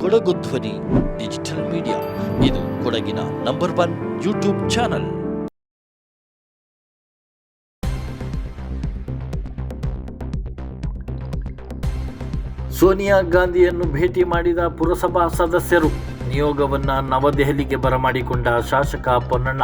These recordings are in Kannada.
ಕೊಡಗು ಧ್ವನಿ ಡಿಜಿಟಲ್ ಮೀಡಿಯಾ ಇದು ಕೊಡಗಿನ number one YouTube channel Sonia ಗಾಂಧಿಯನ್ನು ಭೇಟಿ ಮಾಡಿದ ಪುರಸಭಾ ಸದಸ್ಯರು ನಿಯೋಗವನ್ನ ನವದೆಹಲಿಗೆ ಬರಮಾಡಿಕೊಂಡ ಶಾಸಕ ಪೊನ್ನಣ್ಣ.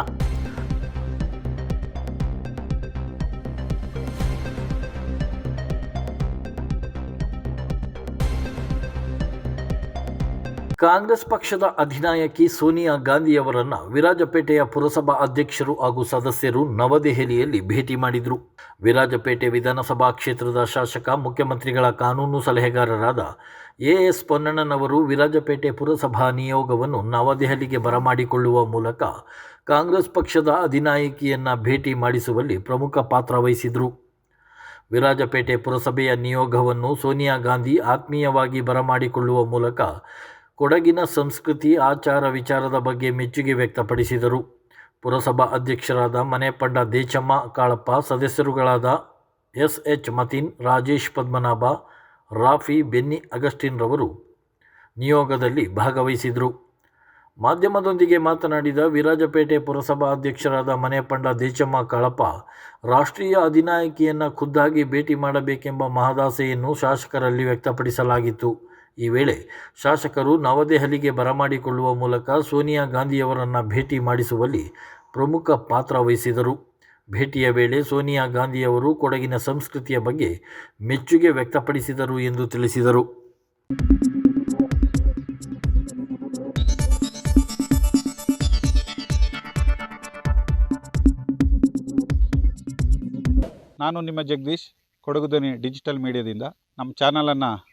ಕಾಂಗ್ರೆಸ್ ಪಕ್ಷದ ಅಧಿನಾಯಕಿ ಸೋನಿಯಾ ಗಾಂಧಿಯವರನ್ನ ವಿರಾಜಪೇಟೆಯ ಪುರಸಭಾ ಅಧ್ಯಕ್ಷರು ಹಾಗೂ ಸದಸ್ಯರು ನವದೆಹಲಿಯಲ್ಲಿ ಭೇಟಿ ಮಾಡಿದರು. ವಿರಾಜಪೇಟೆ ವಿಧಾನಸಭಾ ಕ್ಷೇತ್ರದ ಶಾಸಕ, ಮುಖ್ಯಮಂತ್ರಿಗಳ ಕಾನೂನು ಸಲಹೆಗಾರರಾದ ಎ ಎಸ್ ಪೊನ್ನಣ್ಣನವರು ವಿರಾಜಪೇಟೆ ಪುರಸಭಾ ನಿಯೋಗವನ್ನು ನವದೆಹಲಿಗೆ ಬರಮಾಡಿಕೊಳ್ಳುವ ಮೂಲಕ ಕಾಂಗ್ರೆಸ್ ಪಕ್ಷದ ಅಧಿನಾಯಕಿಯನ್ನು ಭೇಟಿ ಮಾಡಿಸುವಲ್ಲಿ ಪ್ರಮುಖ ಪಾತ್ರ ವಹಿಸಿದರು. ವಿರಾಜಪೇಟೆ ಪುರಸಭೆಯ ನಿಯೋಗವನ್ನು ಸೋನಿಯಾ ಗಾಂಧಿ ಆತ್ಮೀಯವಾಗಿ ಬರಮಾಡಿಕೊಳ್ಳುವ ಮೂಲಕ ಕೊಡಗಿನ ಸಂಸ್ಕೃತಿ, ಆಚಾರ ವಿಚಾರದ ಬಗ್ಗೆ ಮೆಚ್ಚುಗೆ ವ್ಯಕ್ತಪಡಿಸಿದರು. ಪುರಸಭಾ ಅಧ್ಯಕ್ಷರಾದ ಮನೆಪಂಡ ದೇಚಮ್ಮ, ಕಾಳಪ್ಪ, ಸದಸ್ಯರುಗಳಾದ ಎಸ್. ಎಚ್. ಮತಿನ್, ರಾಜೇಶ್ ಪದ್ಮನಾಭ, ರಾಫಿ ಬೆನ್ನಿ ಅಗಸ್ಟಿನ್ ರವರು ನಿಯೋಗದಲ್ಲಿ ಭಾಗವಹಿಸಿದರು. ಮಾಧ್ಯಮದೊಂದಿಗೆ ಮಾತನಾಡಿದ ವಿರಾಜಪೇಟೆ ಪುರಸಭಾ ಅಧ್ಯಕ್ಷರಾದ ಮನೆಪಂಡ ದೇಚಮ್ಮ, ಕಾಳಪ್ಪ, ರಾಷ್ಟ್ರೀಯ ಅಧಿನಾಯಕಿಯನ್ನು ಖುದ್ದಾಗಿ ಭೇಟಿ ಮಾಡಬೇಕೆಂಬ ಮಹದಾಸೆಯನ್ನು ಶಾಸಕರಲ್ಲಿ ವ್ಯಕ್ತಪಡಿಸಲಾಗಿತ್ತು. ಈ ವೇಳೆ ಶಾಸಕರು ನವದೆಹಲಿಗೆ ಬರಮಾಡಿಕೊಳ್ಳುವ ಮೂಲಕ ಸೋನಿಯಾ ಗಾಂಧಿಯವರನ್ನು ಭೇಟಿ ಮಾಡಿಸುವಲ್ಲಿ ಪ್ರಮುಖ ಪಾತ್ರ ವಹಿಸಿದರು. ಭೇಟಿಯ ವೇಳೆ ಸೋನಿಯಾ ಗಾಂಧಿಯವರು ಕೊಡಗಿನ ಸಂಸ್ಕೃತಿಯ ಬಗ್ಗೆ ಮೆಚ್ಚುಗೆ ವ್ಯಕ್ತಪಡಿಸಿದರು ಎಂದು ತಿಳಿಸಿದರು. ನಾನು ನಿಮ್ಮ ಜಗದೀಶ್ ಕೊಡಗುದನಿ ಡಿಜಿಟಲ್ ಮೀಡಿಯಾದಿಂದ. ನಮ್ಮ ಚಾನಲನ್ನು